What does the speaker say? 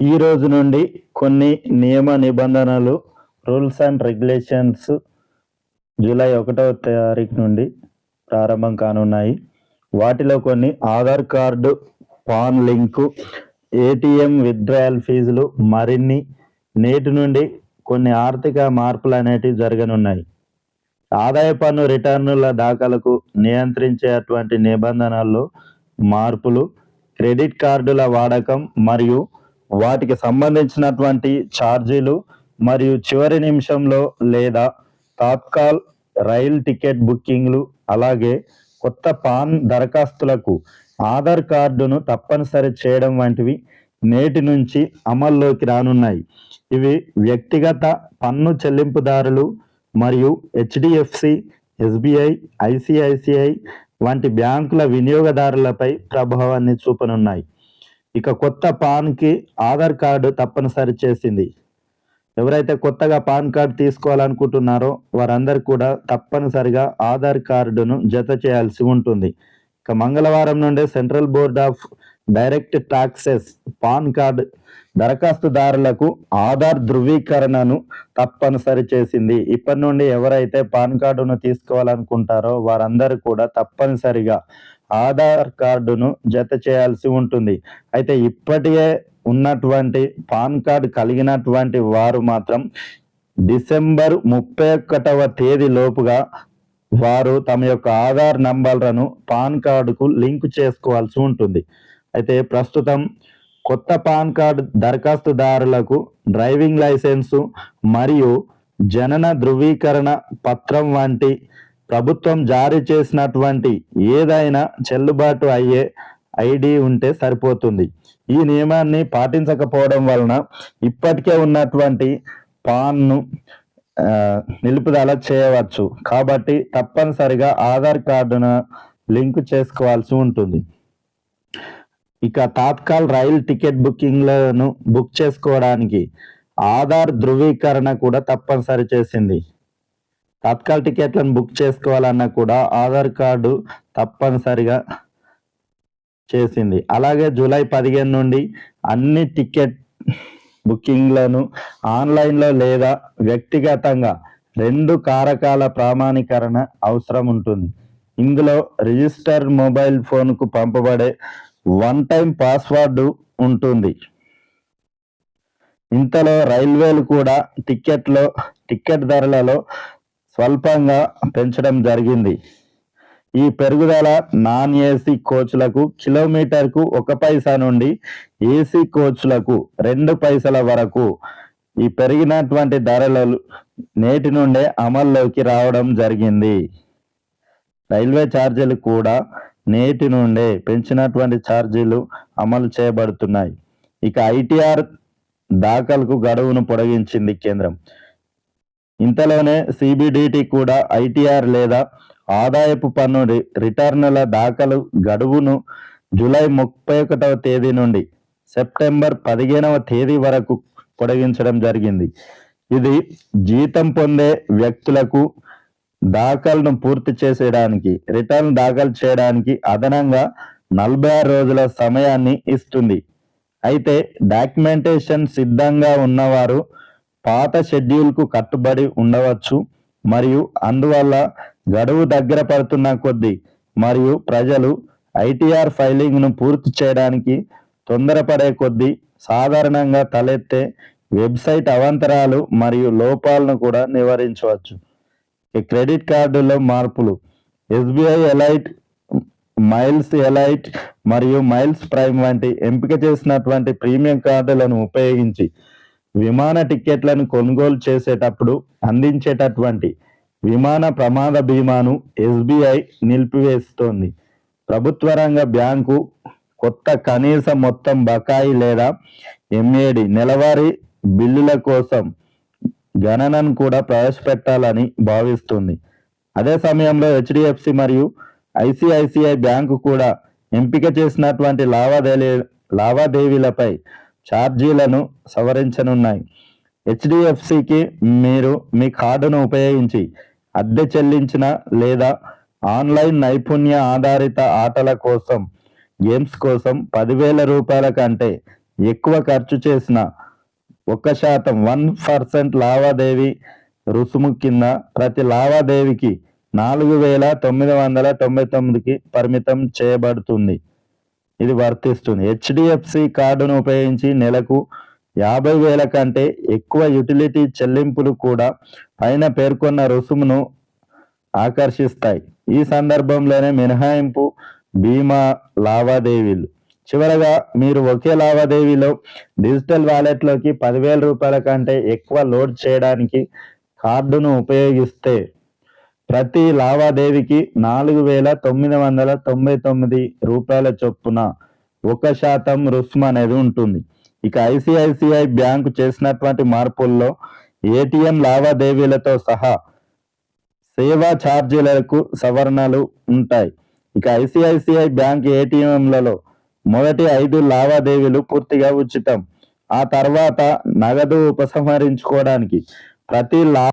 ఈ రోజు నుండి కొన్ని నియమ నిబంధనలు రూల్స్ అండ్ రెగ్యులేషన్స్ జూలై ఒకటవ తారీఖు నుండి ప్రారంభం కానున్నాయి. వాటిలో కొన్ని Aadhaar card PAN link ATM withdrawal ఫీజులు మరిన్ని నేటి నుండి కొన్ని ఆర్థిక మార్పులు అనేటివి జరగనున్నాయి. ఆదాయ పన్ను రిటర్నుల దాఖలకు నియంత్రించేటువంటి నిబంధనల్లో మార్పులు క్రెడిట్ కార్డుల వాడకం మరియు వాటికి సంబంధించినటువంటి ఛార్జీలు మరియు చివరి నిమిషంలో లేదా తాత్కాల్ రైల్ టికెట్ బుకింగ్లు అలాగే కొత్త పాన్ దరఖాస్తులకు ఆధార్ కార్డును తప్పనిసరి చేయడం వంటివి నేటి నుంచి అమల్లోకి రానున్నాయి. ఇవి వ్యక్తిగత పన్ను చెల్లింపుదారులు మరియు హెచ్డిఎఫ్సి ఎస్బీఐ ఐసిఐసిఐ వంటి బ్యాంకుల వినియోగదారులపై ప్రభావాన్ని చూపనున్నాయి. ఇక కొత్త పాన్కి ఆధార్ కార్డు తప్పనిసరి చేసింది. ఎవరైతే కొత్తగా పాన్ కార్డు తీసుకోవాలనుకుంటున్నారో వారందరూ కూడా తప్పనిసరిగా ఆధార్ కార్డును జత చేయాల్సి ఉంటుంది. ఇక మంగళవారం నుండే central board of direct taxes PAN card దరఖాస్తుదారులకు Aadhaar ధృవీకరణను తప్పనిసరి చేసింది. ఇప్పటి నుండి ఎవరైతే పాన్ కార్డును తీసుకోవాలనుకుంటారో వారందరూ కూడా తప్పనిసరిగా ఆధార్ కార్డును జత చేయాల్సి ఉంటుంది. అయితే ఇప్పటికే ఉన్నటువంటి పాన్ కార్డు కలిగినటువంటి వారు మాత్రం డిసెంబర్ ముప్పై ఒకటవ తేదీ లోపుగా వారు తమ యొక్క ఆధార్ నంబర్లను పాన్ కార్డుకు లింక్ చేసుకోవాల్సి ఉంటుంది. అయితే ప్రస్తుతం కొత్త పాన్ కార్డు దరఖాస్తుదారులకు డ్రైవింగ్ లైసెన్సు మరియు జనన ధృవీకరణ పత్రం వంటి ప్రభుత్వం జారీ చేసినటువంటి ఏదైనా చెల్లుబాటు అయ్యే ఐడి ఉంటే సరిపోతుంది. ఈ నియమాన్ని పాటించకపోవడం వలన ఇప్పటికే ఉన్నటువంటి పాన్ను నిలుపుదల చేయవచ్చు. కాబట్టి తప్పనిసరిగా ఆధార్ కార్డును లింక్ చేసుకోవాల్సి ఉంటుంది. ఇక తాత్కాల్ రైలు టికెట్ బుకింగ్లను బుక్ చేసుకోవడానికి ఆధార్ ధృవీకరణ కూడా తప్పనిసరి చేసింది. తత్కాల్ టికెట్లను బుక్ చేసుకోవాలన్నా కూడా ఆధార్ కార్డు తప్పనిసరిగా చేసింది. అలాగే జూలై పదిహేను నుండి అన్ని టికెట్ బుకింగ్లను ఆన్లైన్లో లేదా వ్యక్తిగతంగా రెండు కారకాల ప్రామాణీకరణ అవసరం ఉంటుంది. ఇందులో రిజిస్టర్ మొబైల్ ఫోన్కు పంపబడే వన్ టైం పాస్వర్డ్ ఉంటుంది. ఇంతలో రైల్వేలు కూడా టికెట్లో టికెట్ ధరలలో స్వల్పంగా పెంచడం జరిగింది. ఈ పెరుగుదల నాన్ ఏసీ కోచ్లకు కిలోమీటర్కు ఒక పైసా నుండి ఏసీ కోచ్లకు రెండు పైసల వరకు ఈ పెరిగినటువంటి ధరలు నేటి నుండే అమల్లోకి రావడం జరిగింది. రైల్వే ఛార్జీలు కూడా నేటి నుండే పెంచినటువంటి ఛార్జీలు అమలు చేయబడుతున్నాయి. ఇక ఐటీఆర్ దాఖలకు గడువును పొడిగించింది కేంద్రం. ఇంతలోనే సిబిడిటి కూడా ఐటీఆర్ లేదా ఆదాయపు పన్ను రిటర్నుల దాఖలు గడువును జూలై ముప్పై ఒకటవ తేదీ నుండి సెప్టెంబర్ పదిహేనవ తేదీ వరకు పొడిగించడం జరిగింది. ఇది జీతం పొందే వ్యక్తులకు దాఖలను పూర్తి చేసేయడానికి రిటర్న్ దాఖలు చేయడానికి అదనంగా నలభై ఆరు రోజుల సమయాన్ని ఇస్తుంది. అయితే డాక్యుమెంటేషన్ సిద్ధంగా ఉన్నవారు పాత షెడ్యూల్కు కట్టుబడి ఉండవచ్చు మరియు అందువల్ల గడువు దగ్గర పడుతున్న కొద్దీ మరియు ప్రజలు ఐటీఆర్ ఫైలింగ్ను పూర్తి చేయడానికి తొందరపడే కొద్దీ సాధారణంగా తలెత్తే వెబ్సైట్ అవాంతరాలు మరియు లోపాలను కూడా నివారించవచ్చు. ఈ క్రెడిట్ కార్డులో మార్పులు. ఎస్బీఐ ఎలైట్ మైల్స్ ఎలైట్ మరియు మైల్స్ ప్రైమ్ వంటి ఎంపిక చేసినటువంటి ప్రీమియం కార్డులను ఉపయోగించి విమాన టిక్కెట్లను కొనుగోలు చేసేటప్పుడు అందించేటటువంటి విమాన ప్రమాద బీమాను ఎస్బీఐ నిలిపివేస్తోంది. ప్రభుత్వ రంగ బ్యాంకు కొత్త కనీస మొత్తం బకాయి లేదా ఎంఏడి నెలవారీ బిల్లుల కోసం గణనను కూడా ప్రవేశపెట్టాలని భావిస్తుంది. అదే సమయంలో హెచ్డిఎఫ్సి మరియు ఐసిఐసిఐ బ్యాంకు కూడా ఎంపిక చేసినటువంటి లావాదేవీ లావాదేవీలపై ఛార్జీలను సవరించనున్నాయి. హెచ్డిఎఫ్సికి మీరు మీ కార్డును ఉపయోగించి అద్దె చెల్లించిన లేదా ఆన్లైన్ నైపుణ్య ఆధారిత ఆటల కోసం గేమ్స్ కోసం పదివేల రూపాయల కంటే ఎక్కువ ఖర్చు చేసిన ఒక శాతం వన్ పర్సెంట్ లావాదేవీ రుసుము కింద ప్రతి లావాదేవీకి నాలుగు వేల తొమ్మిది వందల తొంభై తొమ్మిదికి పరిమితం చేయబడుతుంది. ఇది వర్తిస్తుంది. హెచ్డిఎఫ్సి కార్డును ఉపయోగించి నెలకు యాభై వేల కంటే ఎక్కువ యుటిలిటీ చెల్లింపులు కూడా పైన పేర్కొన్న రుసుమును ఆకర్షిస్తాయి. ఈ సందర్భంలోనే మినహాయింపు బీమా లావాదేవీలు. చివరగా మీరు ఒకే లావాదేవీలో డిజిటల్ వాలెట్లోకి పదివేల రూపాయల కంటే ఎక్కువ లోడ్ చేయడానికి కార్డును ఉపయోగిస్తే ప్రతి లావాదేవీకి నాలుగు వేల తొమ్మిది వందల తొంభై తొమ్మిది రూపాయల చొప్పున ఒక శాతం రుసుము అనేది ఉంటుంది. ఇక ఐసిఐసిఐ బ్యాంకు చేసినటువంటి మార్పుల్లో ఏటీఎం లావాదేవీలతో సహా సేవా ఛార్జీలకు సవరణలు ఉంటాయి. ఇక ఐసిఐసిఐ బ్యాంక్ ఏటీఎంలలో మొదటి ఐదు లావాదేవీలు పూర్తిగా ఉచితం. ఆ తర్వాత నగదు ఉపసంహరించుకోవడానికి ప్రతి లా